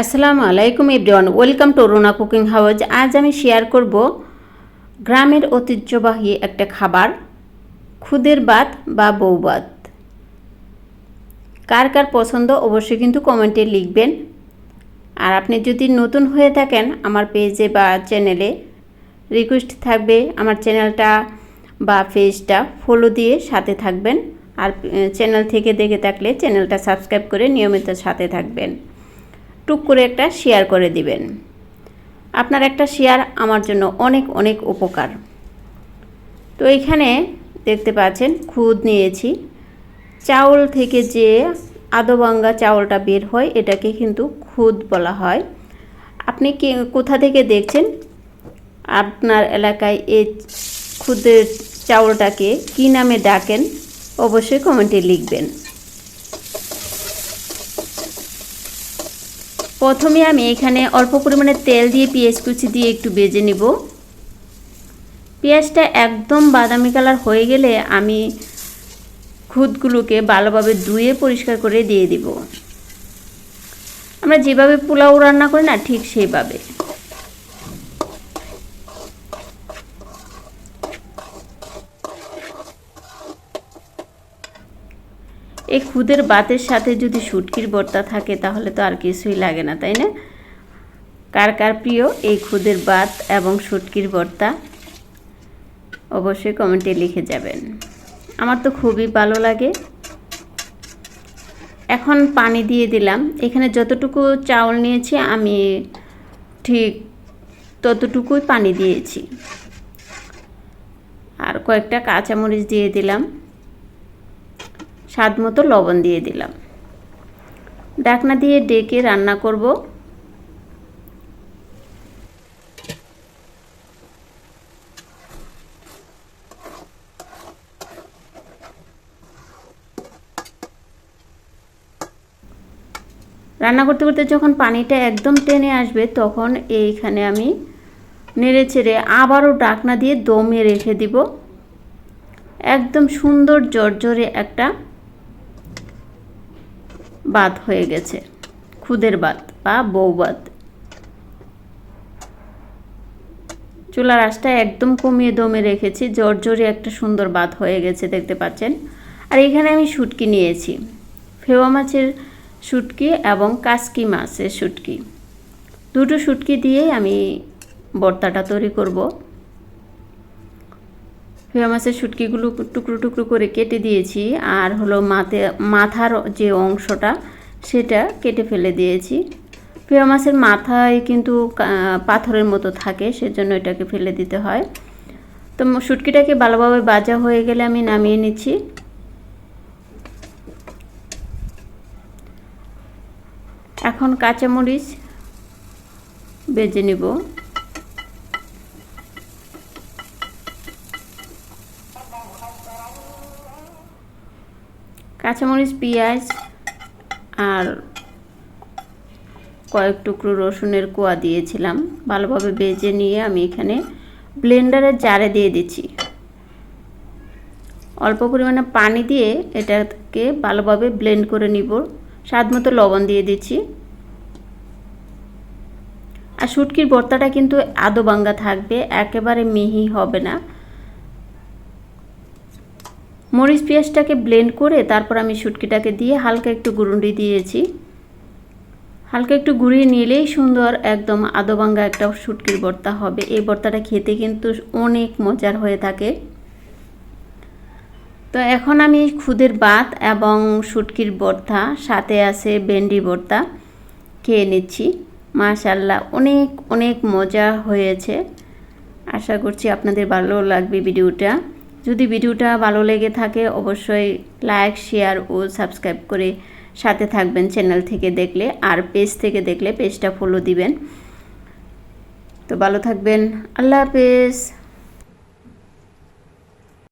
আসসালামু আলাইকুম everyone, welcome to Runa cooking house আজ আমি শেয়ার করব গ্রামের ঐতিহ্যবাহী একটা খাবার, খুদের ভাত বা বৌভাত কার কার পছন্দ অবশ্যই কিন্তু কমেন্টে লিখবেন। আর আপনি যদি নতুন হয়ে থাকেন আমার পেজে বা চ্যানেলে, রিকোয়েস্ট থাকবে আমার চ্যানেলটা বা পেজটা ফলো দিয়ে সাথে থাকবেন। আর চ্যানেল থেকে দেখে থাকলে চ্যানেলটা সাবস্ক্রাইব করে নিয়মিত সাথে থাকবেন। টুক করে একটা শেয়ার করে দিবেন। আপনার একটা শেয়ার আমার জন্য অনেক অনেক উপকার। তো এখানে দেখতে পাচ্ছেন, খুদ নিয়েছি। চাউল থেকে যে আদোবাঙ্গা চাউলটা বের হয়, এটাকে কিন্তু খুদ বলা হয়। আপনি কি, কোথা থেকে দেখছেন? আপনার এলাকায় এই খুদের চাউলটাকে কী নামে ডাকেন, অবশ্যই কমেন্টে লিখবেন। প্রথমে আমি এখানে অল্প পরিমাণে তেল দিয়ে পেঁয়াজ কুচি দিয়ে একটু বেজে নিব। পেঁয়াজটা একদম বাদামি কালার হয়ে গেলে আমি খুদগুলোকে ভালোভাবে ধুয়ে পরিষ্কার করে দিয়ে দিব। আমরা যেভাবে পোলাও রান্না করি না, ঠিক সেইভাবে। এই খুদের বাতের সাথে যদি শুটকির ভর্তা থাকে, তাহলে তো আর কিছুই লাগে না, তাই না? কার কার প্রিয় এই খুদের বাত এবং শুটকির ভর্তা অবশ্যই কমেন্টে লিখে যাবেন। আমার তো খুবই ভালো লাগে। এখন পানি দিয়ে দিলাম। এখানে যতটুকু চাউল নিয়েছি, আমি ঠিক ততটুকুই পানি দিয়েছি। আর কয়েকটা কাঁচামরিচ দিয়ে দিলাম। স্বাদ মতো লবণ দিয়ে দিলাম। ডাকনা দিয়ে ডেকে রান্না করব। রান্না করতে করতে যখন পানিটা একদম টেনে আসবে, তখন এইখানে আমি নেড়ে চেড়ে আবারও ডাকনা দিয়ে দমে রেখে দিব। একদম সুন্দর জর্জরে একটা বাত হয়ে গেছে। খুদের বাত বা বৌবাত চুলার আঁচটা একদম কমিয়ে দমে রেখেছি। জর্জরে একটা সুন্দর বাত হয়ে গেছে, দেখতে পাচ্ছেন। আর এখানে আমি শুটকি নিয়েছি। ফেওয়া মাছের শুটকি এবং কাসকি মাছের শুটকি। দুটো শুটকি দিয়েই আমি বর্তাটা তৈরি করব। ফেয়া মাছের শুটকিগুলো টুকরো টুকরো করে কেটে দিয়েছি। আর হলো মাথে মাথার যে অংশটা, সেটা কেটে ফেলে দিয়েছি। ফেয়া মাছের মাথায় কিন্তু পাথরের মতো থাকে, সেজন্য এটাকে ফেলে দিতে হয়। তো শুটকিটাকে ভালোভাবে বাজা হয়ে গেলে আমি নামিয়ে নিচ্ছি। এখন কাঁচামরিচ বেজে নিব। কাঁচামরিচ, পেঁয়াজ আর কয়েক টুকরো রসুনের কোয়া দিয়েছিলাম। ভালোভাবে বেজে নিয়ে আমি এখানে ব্লেন্ডারের জারে দিয়ে দিচ্ছি। অল্প পরিমাণে পানি দিয়ে এটাকে ভালোভাবে ব্লেন্ড করে নিব। স্বাদ মতো লবণ দিয়ে দিচ্ছি। আর শুটকির ভর্তাটা কিন্তু আদো বাঙ্গা থাকবে, একেবারে মিহি হবে না। মরিচ পেঁয়াজটাকে ব্লেন্ড করে তারপর আমি শুটকিটাকে দিয়ে হালকা একটু গুঁড়ি দিয়েছি। হালকা একটু গুঁড়িয়ে নিলেই সুন্দর একদম আদোবাঙ্গা একটা শুটকির ভর্তা হবে। এই ভর্তাটা খেতে কিন্তু অনেক মজার হয়ে থাকে। তো এখন আমি খুদের বাত এবং শুটকির ভর্তা সাথে আছে ভেন্ডি ভর্তা খেয়ে নিচ্ছি। মাশাল্লাহ অনেক অনেক মজা হয়েছে। আশা করছি আপনাদের ভালো লাগবে ভিডিওটা। যদি ভিডিওটা ভালো লেগে থাকে, অবশ্যই লাইক, শেয়ার ও সাবস্ক্রাইব করে সাথে থাকবেন চ্যানেল থেকে দেখলে আর পেজ থেকে দেখলে পেজটা ফলো দিবেন। তো ভালো থাকবেন। আল্লাহ হাফেজ।